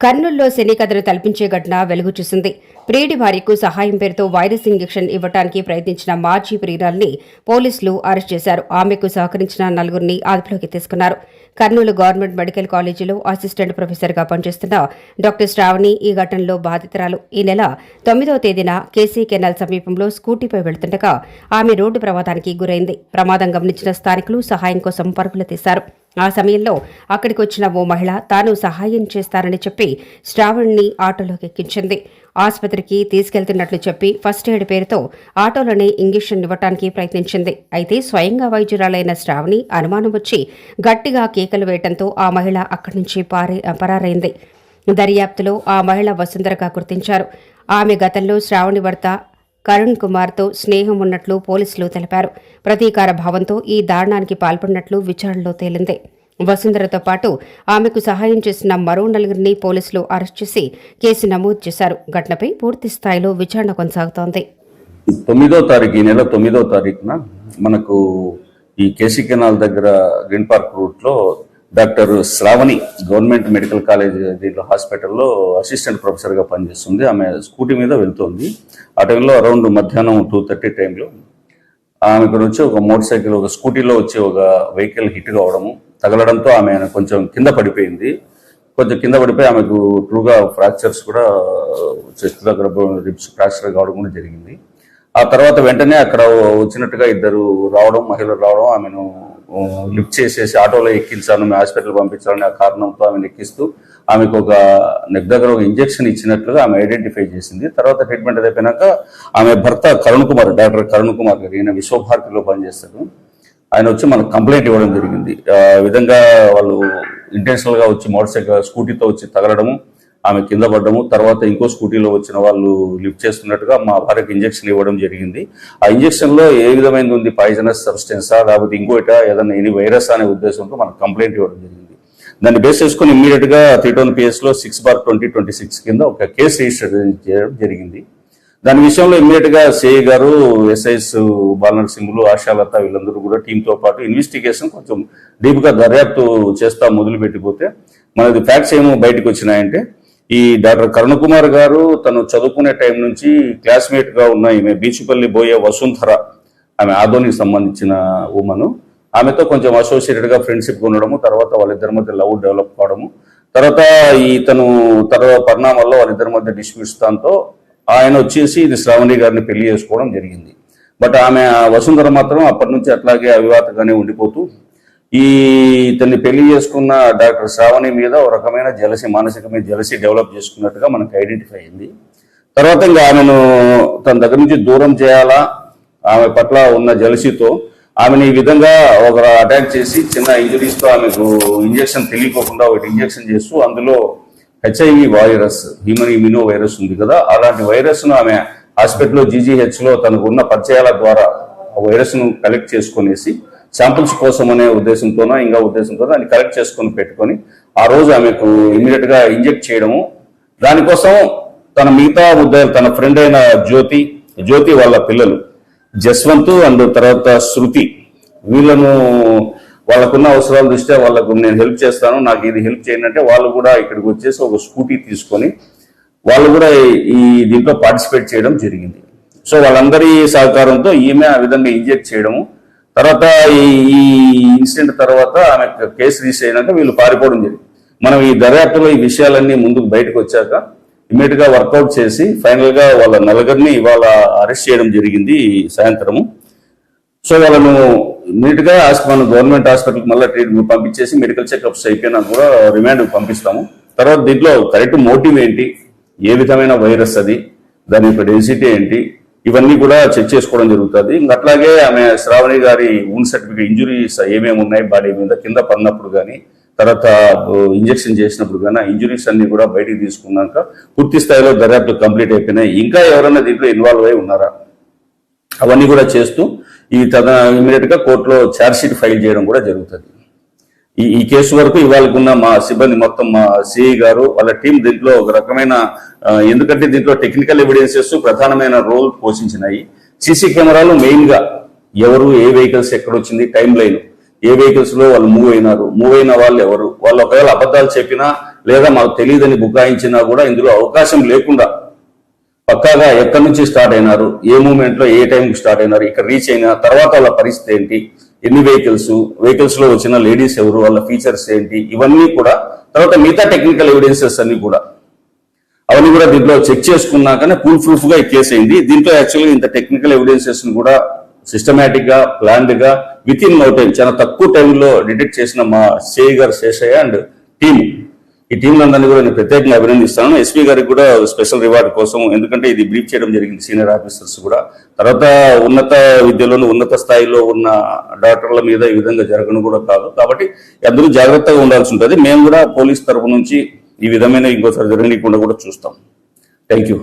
కర్నూల్లో శని కథను తలపించే ఘటన వెలుగు చూసింది. ప్రియుడి భార్యకు సహాయం పేరుతో వైరస్ ఇంజెక్షన్ ఇవ్వడానికి ప్రయత్నించిన మాజీ ప్రియురాల్ని పోలీసులు అరెస్ట్ చేశారు. ఆమెకు సహకరించిన నలుగురిని అదుపులోకి తీసుకున్నారు. కర్నూలు గవర్నమెంట్ మెడికల్ కాలేజీలో అసిస్టెంట్ ప్రొఫెసర్గా పనిచేస్తున్న డాక్టర్ శ్రావణి ఈ ఘటనలో బాధితురాలు. ఈ నెల తొమ్మిదవ తేదీన కేసీ కెనాల్ సమీపంలో స్కూటీపై వెళ్తుండగా ఆమె రోడ్డు ప్రమాదానికి గురైంది. ప్రమాదం గమనించిన స్థానికులు సహాయం కోసం పరుగులు తీశారు. ఆ సమయంలో అక్కడికి వచ్చిన ఓ మహిళ తాను సహాయం చేస్తానని చెప్పి శ్రావణ్ని ఆటోలోకి ఎక్కించింది ఆసుపత్రికి తీసుకెళ్తున్నట్లు చెప్పి ఫస్ట్ ఎయిడ్ పేరుతో ఆటోలోనే ఇంజెక్షన్ ఇవ్వటానికి ప్రయత్నించింది. అయితే స్వయంగా వైద్యురాలైన శ్రావణి అనుమానం వచ్చి గట్టిగా కేకలు వేయడంతో ఆ మహిళ అక్కడి నుంచి పారే పరారైంది. దర్యాప్తులో ఆ మహిళ వసుంధరగా గుర్తించారు. ఆమె గతంలో శ్రావణి భర్త కరుణ్ కుమార్తో స్నేహం ఉన్నట్లు పోలీసులు తెలిపారు. ప్రతీకార భావంతో ఈ దారుణానికి పాల్పడినట్లు విచారణలో తేలింది. వసుంధరతో పాటు ఆమెకు సహాయం చేసిన మరో నలుగురిని పోలీసులు అరెస్ట్ చేసి కేసు నమోదు చేశారు. ఘటనపై పూర్తి స్థాయిలో విచారణ కొనసాగుతోంది. తొమ్మిదో తారీఖు ఈ నెల తొమ్మిదో తారీఖున మనకు ఈ కేసీ కెనాల్ దగ్గర గ్రీన్ పార్క్ రూట్లో doctor Sravani government medical college దీంట్లో హాస్పిటల్లో అసిస్టెంట్ ప్రొఫెసర్గా పనిచేస్తుంది. ఆమె స్కూటీ మీద వెళ్తుంది. ఆ టైంలో అరౌండ్ మధ్యాహ్నం టూ థర్టీ టైంలో ఆమె ఇక్కడ వచ్చి ఒక మోటార్ సైకిల్ ఒక స్కూటీలో వచ్చి ఒక వెహికల్ హిట్ కావడము తగలడంతో ఆమె కొంచెం కింద పడిపోయింది. కొంచెం కింద పడిపోయి ఆమెకు ట్రూగా ఫ్రాక్చర్స్ కూడా చెస్ట్ దగ్గర రిబ్స్ ఫ్రాక్చర్ కావడం కూడా జరిగింది. ఆ తర్వాత వెంటనే అక్కడ వచ్చినట్టుగా ఇద్దరు రావడం మహిళలు రావడం ఆమెను లిఫ్ట్ చేసేసి ఆటోలో ఎక్కించాను మేము హాస్పిటల్ పంపించాలని ఆ కారణంతో ఆమెను ఎక్కిస్తూ ఆమెకు ఒక నెక్ దగ్గర ఒక ఇంజెక్షన్ ఇచ్చినట్లుగా ఆమె ఐడెంటిఫై చేసింది. తర్వాత ట్రీట్మెంట్ అయిపోయినాక ఆమె భర్త కరుణ్ కుమార్ డాక్టర్ కరుణ్ కుమార్ గారు ఈయన విశ్వభారతిలో పనిచేస్తాడు ఆయన వచ్చి మనకు కంప్లైంట్ ఇవ్వడం జరిగింది. ఆ విధంగా వాళ్ళు ఇంటెన్షనల్గా వచ్చి మోటార్ సైకిల్ స్కూటీతో వచ్చి తగలడము ఆమె కింద పడ్డము. తర్వాత ఇంకో స్కూటీలో వచ్చిన వాళ్ళు లిఫ్ట్ చేస్తున్నట్టుగా మా భార్యకు ఇంజక్షన్ ఇవ్వడం జరిగింది. ఆ ఇంజక్షన్లో ఏ విధమైనది ఉంది? పాయిజనస్ సబ్స్టెన్సా? లేకపోతే ఇంకోట ఏదైనా ఎనీ వైరస్ అనే ఉద్దేశంతో మనకు కంప్లైంట్ ఇవ్వడం జరిగింది. దాన్ని బేస్ చేసుకుని ఇమ్మీడియట్గా three town పిఎస్లో six bar twenty twenty six కింద ఒక కేసు రిజిస్టర్ చేయడం జరిగింది. దాని విషయంలో ఇమ్మీడియట్గా సిఐ గారు ఎస్ఐస్ బాలనరసింహులు ఆశాలత వీళ్ళందరూ కూడా టీంతో పాటు ఇన్వెస్టిగేషన్ కొంచెం డీప్గా దర్యాప్తు చేస్తా మొదలు పెట్టిపోతే మనది ఫ్యాక్ట్స్ ఏమో బయటకు వచ్చినాయంటే ఈ డాక్టర్ కరుణ్ కుమార్ గారు తను చదువుకునే టైం నుంచి క్లాస్మేట్గా ఉన్న ఈమె బీచుపల్లి బోయే వసుంధర ఆమె ఆదోనికి సంబంధించిన ఉమను ఆమెతో కొంచెం అసోసియేటెడ్గా ఫ్రెండ్షిప్ ఉండడము తర్వాత వాళ్ళిద్దరి మధ్య లవ్ డెవలప్ కావడము. తర్వాత ఈ తను తర్వాత పరిణామాల్లో వాళ్ళిద్దరి మధ్య డిస్ప్యూట్స్ దాంతో ఆయన వచ్చేసి ఇది శ్రావణి గారిని పెళ్ళి చేసుకోవడం జరిగింది. బట్ ఆమె ఆ వసుంధర మాత్రం అప్పటి నుంచి అట్లాగే అవివాతగానే ఉండిపోతూ ఈ ఇతన్ని పెళ్ళి చేసుకున్న డాక్టర్ శ్రావణి మీద ఒక రకమైన జలసి మానసికమైన జలసి డెవలప్ చేసుకున్నట్టుగా మనకు ఐడెంటిఫై అయింది. తర్వాత ఇంకా ఆమెను తన దగ్గర నుంచి దూరం చేయాలా ఆమె పట్ల ఉన్న జలసితో ఆమెను ఈ విధంగా ఒక అటాక్ చేసి చిన్న ఇంజరీస్తో ఆమెకు ఇంజెక్షన్ తెలియకోకుండా ఒకటి ఇంజెక్షన్ చేస్తూ అందులో HIV virus human immuno virus ఉంది కదా అలాంటి వైరస్ను ఆమె హాస్పిటల్లో జీజీహెచ్లో తనకు ఉన్న పరిచయాల ద్వారా ఆ వైరస్ను కలెక్ట్ చేసుకునేసి శాంపుల్స్ కోసం అనే ఉద్దేశంతోనో ఇంకా ఉద్దేశంతో దాన్ని కలెక్ట్ చేసుకొని పెట్టుకొని ఆ రోజు ఆమెకు ఇమీడియట్గా ఇంజెక్ట్ చేయడము. దానికోసం తన మిగతా ఉద్యోగం తన ఫ్రెండ్ అయిన జ్యోతి జ్యోతి వాళ్ళ పిల్లలు జస్వంత్ అండ్ తర్వాత శృతి వీళ్ళను వాళ్ళకున్న అవసరాల దృష్ట్యా వాళ్ళకు నేను హెల్ప్ చేస్తాను నాకు ఇది హెల్ప్ చేయండి అంటే వాళ్ళు కూడా ఇక్కడికి వచ్చేసి ఒక స్కూటీ తీసుకొని వాళ్ళు కూడా ఈ దీంట్లో పార్టిసిపేట్ చేయడం జరిగింది. సో వాళ్ళందరి సహకారంతో ఈమె ఆ విధంగా ఇంజెక్ట్ చేయడము. తర్వాత ఈ ఈ ఇన్సిడెంట్ తర్వాత ఆమె కేసు రిజిస్టర్ అయినాక వీళ్ళు పారిపోవడం జరిగింది. మనం ఈ దర్యాప్తులో ఈ విషయాలన్నీ ముందుకు బయటకు వచ్చాక ఇమీడియట్గా వర్కౌట్ చేసి ఫైనల్గా వాళ్ళ నలుగురిని ఇవాళ అరెస్ట్ చేయడం జరిగింది ఈ సాయంత్రము. సో వాళ్ళను నీట్గా మన గవర్నమెంట్ హాస్పిటల్ మళ్ళీ ట్రీట్మెంట్ పంపించేసి మెడికల్ చెకప్స్ అయిపోయినా కూడా రిమాండ్ పంపిస్తాము. తర్వాత దీంట్లో కరెక్ట్ మోటివ్ ఏంటి? ఏ విధమైన వైరస్ అది? దాని యొక్క డెన్సిటీ ఏంటి? ఇవన్నీ కూడా చెక్ చేసుకోవడం జరుగుతుంది. ఇంకా అట్లాగే ఆమె శ్రావణి గారి ఊన్ సర్టిఫికేట్ ఇంజురీస్ ఏమేమి ఉన్నాయి బాడీ మీద కింద పడినప్పుడు కానీ తర్వాత ఇంజెక్షన్ చేసినప్పుడు కానీ ఆ ఇంజురీస్ అన్ని కూడా బయటికి తీసుకున్నాక పూర్తి స్థాయిలో దర్యాప్తు కంప్లీట్ అయిపోయినాయి. ఇంకా ఎవరైనా దీంట్లో ఇన్వాల్వ్ అయి ఉన్నారా? అవన్నీ కూడా చేస్తూ ఈ తన ఇమీడియట్గా కోర్టులో ఛార్జ్ షీట్ ఫైల్ చేయడం కూడా జరుగుతుంది. ఈ ఈ కేసు వరకు ఇవాళకున్న మా సిబ్బంది మొత్తం మా సిఐ గారు వాళ్ళ టీం దీంట్లో ఒక రకమైన ఎందుకంటే దీంట్లో టెక్నికల్ ఎవిడెన్సెస్ ప్రధానమైన రోల్ పోషించినాయి. సీసీ కెమెరాలు మెయిన్గా ఎవరు ఏ వెహికల్స్ ఎక్కడొచ్చింది టైం లైన్ ఏ వెహికల్స్లో వాళ్ళు మూవ్ అయినారు మూవ్ అయిన వాళ్ళు ఎవరు వాళ్ళు ఒకవేళ అబద్ధాలు చెప్పినా లేదా మాకు తెలియదని బుకాయించినా కూడా ఇందులో అవకాశం లేకుండా పక్కాగా ఎక్కడి నుంచి స్టార్ట్ అయినారు ఏ మూమెంట్లో ఏ టైంకి స్టార్ట్ అయినారు ఇక్కడ రీచ్ అయిన తర్వాత వాళ్ళ పరిస్థితి ఏంటి ఎన్ని వెహికల్స్ వెహికల్స్లో వచ్చిన లేడీస్ ఎవరు? వాళ్ళ ఫీచర్స్ ఏంటి? ఇవన్నీ కూడా తర్వాత మిగతా టెక్నికల్ ఎవిడెన్సెస్ అన్ని కూడా. అవన్నీ కూడా దీంట్లో చెక్ చేసుకున్నాకనే ఫుల్ ప్రూఫ్గా ఈ దీంట్లో యాక్చువల్గా ఇంత టెక్నికల్ ఎవిడెన్సెస్ కూడా సిస్టమేటిక్గా ప్లాన్డ్గా విత్ ఇన్ నో టైం చాలా తక్కువ టైంలో డిటెక్ట్ చేసిన మా సేయ్ గారు శేషయ్య అండ్ టీమ్ ఈ టీం అందరినీ కూడా నేను ప్రత్యేకంగా అభినందిస్తాను. ఎస్పీ గారికి కూడా స్పెషల్ రివార్డ్ కోసం ఎందుకంటే ఇది బ్రీఫ్ చేయడం జరిగింది సీనియర్ ఆఫీసర్స్ కూడా. తర్వాత ఉన్నత విద్యలోను ఉన్నత స్థాయిలో ఉన్న డాక్టర్ల మీద ఈ విధంగా జరగను కూడా కాదు. కాబట్టి అందరూ జాగ్రత్తగా ఉండాల్సి ఉంటుంది. మేము కూడా పోలీస్ తరపు నుంచి ఈ విధమైన ఇంకోసారి జరగనీయకుండా కూడా చూస్తాం. Thank you